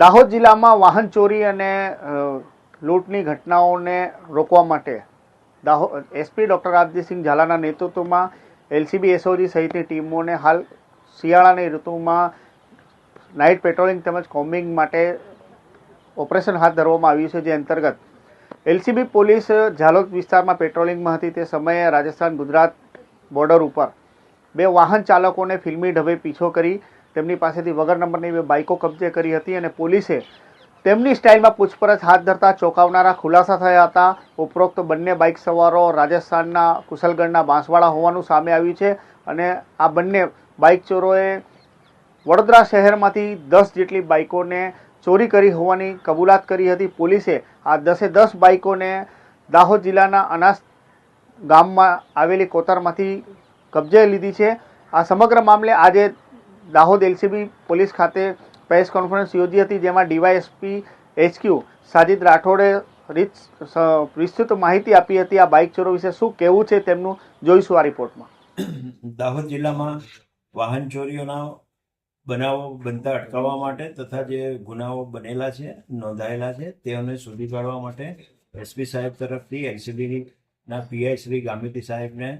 દાહોદ જિલ્લામાં વાહન ચોરી અને લૂંટની ઘટનાઓને રોકવા માટે દાહોદ એસપી ડૉક્ટર રાજદીપસિંહ ઝાલાના નેતૃત્વમાં એલસીબી, એસઓજી સહિતની ટીમોને હાલ શિયાળાની ઋતુમાં નાઇટ પેટ્રોલિંગ તેમજ કોમ્બિંગ માટે ઓપરેશન હાથ ધરવામાં આવ્યું છે, જે અંતર્ગત એલસીબી પોલીસ ઝાલોદ વિસ્તારમાં પેટ્રોલિંગમાં હતી. તે સમયે રાજસ્થાન ગુજરાત બોર્ડર ઉપર બે વાહન ચાલકોને ફિલ્મી ઢબે પીછો કરી તેમની પાસેથી વગર નંબરની બે બાઇકો કબજે કરી હતી અને પોલીસે તેમની સ્ટાઇલમાં પૂછપરછ હાથ ધરતા ચોંકાવનારા ખુલાસા થયા હતા. ઉપરોક્ત બંને બાઇક સવારો રાજસ્થાનના કુશલગઢના બાંસવાડા હોવાનું સામે આવ્યું છે અને આ બંને બાઇક ચોરોએ વડોદરા શહેરમાંથી દસ જેટલી બાઇકોને ચોરી કરી હોવાની કબૂલાત કરી હતી. પોલીસે આ દસે દસ બાઇકોને દાહોદ જિલ્લાના અનાસ ગામમાં આવેલી કોતરમાંથી કબજે લીધી છે. આ સમગ્ર મામલે આજે દાહોદ એલસીબી પોલીસ ખાતે પ્રેસ કોન્ફરન્સ યોજી હતી, જેમાં ડીવાયએસપી એચક્યુ સાજિદ રાઠોડે રીત વિસ્તૃત માહિતી આપી હતી, આ બાઇક ચોરો વિશે શું કહેવું છે તેમનું જોઈશું આ રિપોર્ટમાં. દાહોદ જિલ્લામાં વાહન ચોરીઓના બનાવો બનતા અટકાવવા માટે તથા જે ગુનાઓ બનેલા છે, નોંધાયેલા છે, તેઓને શોધી કાઢવા માટે એસપી સાહેબ તરફથી એલસીબીના પીઆઈ શ્રી ગામિતી સાહેબને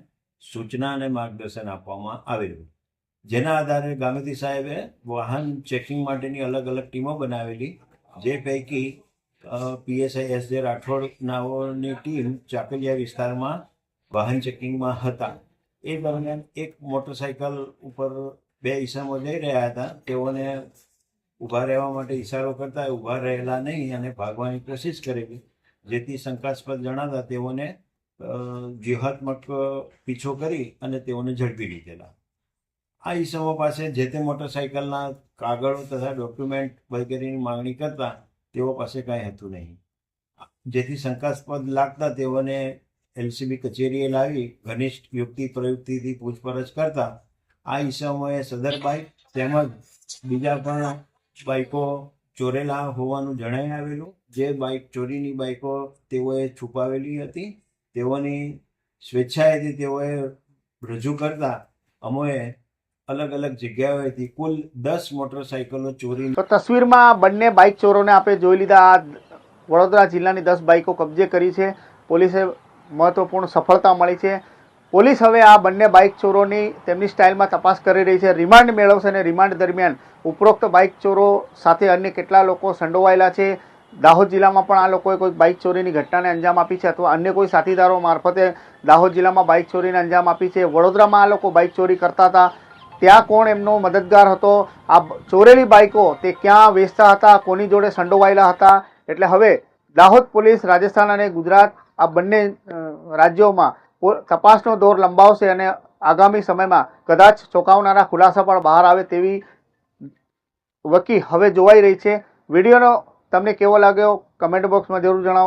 સૂચના અને માર્ગદર્શન આપવામાં આવેલું. જેના આધારે ગામેતી સાહેબે વાહન ચેકિંગ માટેની અલગ અલગ ટીમો બનાવેલી, જે પૈકી પીએસઆઈ એસ જે રાઠોડ નાઓની ટીમ ચાકલિયા વિસ્તારમાં વાહન ચેકિંગમાં હતા. એ દરમિયાન એક મોટરસાયકલ ઉપર બે ઈસમો જઈ રહ્યા હતા. તેઓને ઊભા રહેવા માટે ઈશારો કરતા ઊભા રહેલા નહીં અને ભાગવાની કોશિશ કરેલી. જેથી શંકાસ્પદ જણાતા તેઓને જ્યુહાત્મક પીછો કરી અને તેઓને ઝડપી લીધેલા. આ ઈસમો પાસે જે તે મોટરસાયકલના કાગળો તથા ડોક્યુમેન્ટ વગેરેની માંગણી કરતા તેઓ પાસે કાંઈ હતું નહીં. જેથી શંકાસ્પદ લાગતા તેઓને એલસીબી કચેરીએ લાવી ઘનિષ્ઠ યુક્તિ પ્રયુક્તિથી પૂછપરછ કરતા આ ઈસમોએ સદર બાઇક તેમજ બીજા પણ બાઇકો ચોરેલા હોવાનું જણાઈ આવેલું. જે બાઇક ચોરીની બાઇકો તેઓએ છુપાવેલી હતી. તેઓની સ્વેચ્છાએથી તેઓએ રજૂ કરતા અમોએ અલગ અલગ જગ્યાઓએથી કુલ દસ મોટરસાઇકલો ચોરી તો તસવીરમાં બંને બાઇક ચોરોને આપણે જોઈ લીધા. આ વડોદરા જિલ્લાની દસ બાઇકો કબજે કરી છે. પોલીસે મહત્વપૂર્ણ સફળતા મળી છે. પોલીસ હવે આ બંને બાઇક ચોરોની તેમની સ્ટાઇલમાં તપાસ કરી રહી છે. રિમાન્ડ મેળવશે અને રિમાન્ડ દરમિયાન ઉપરોક્ત બાઇક ચોરો સાથે અન્ય કેટલા લોકો સંડોવાયેલા છે. દાહોદ જિલ્લામાં પણ આ લોકોએ કોઈ બાઇક ચોરીની ઘટનાને અંજામ આપી છે અથવા અન્ય કોઈ સાથીદારો મારફતે દાહોદ જિલ્લામાં બાઇક ચોરીને અંજામ આપી છે. વડોદરામાં આ લોકો બાઇક ચોરી કરતા હતા. ત્યાં કોણ એમનો મદદગાર હતો? આ ચોરેલી બાઇકો તે ક્યાં વેચતા હતા? કોની જોડે સંડોવાયેલા હતા? એટલે હવે દાહોદ પોલીસ, રાજસ્થાન અને ગુજરાત આ બંને રાજ્યોમાં તપાસનો દોર લંબાવશે અને આગામી સમયમાં કદાચ ચોંકાવનારા ખુલાસા પણ બહાર આવે તેવી વકી હવે જોવાઈ રહી છે. વિડીયોનો તમને કેવો લાગ્યો? કમેન્ટ બોક્સમાં જરૂર જણાવો.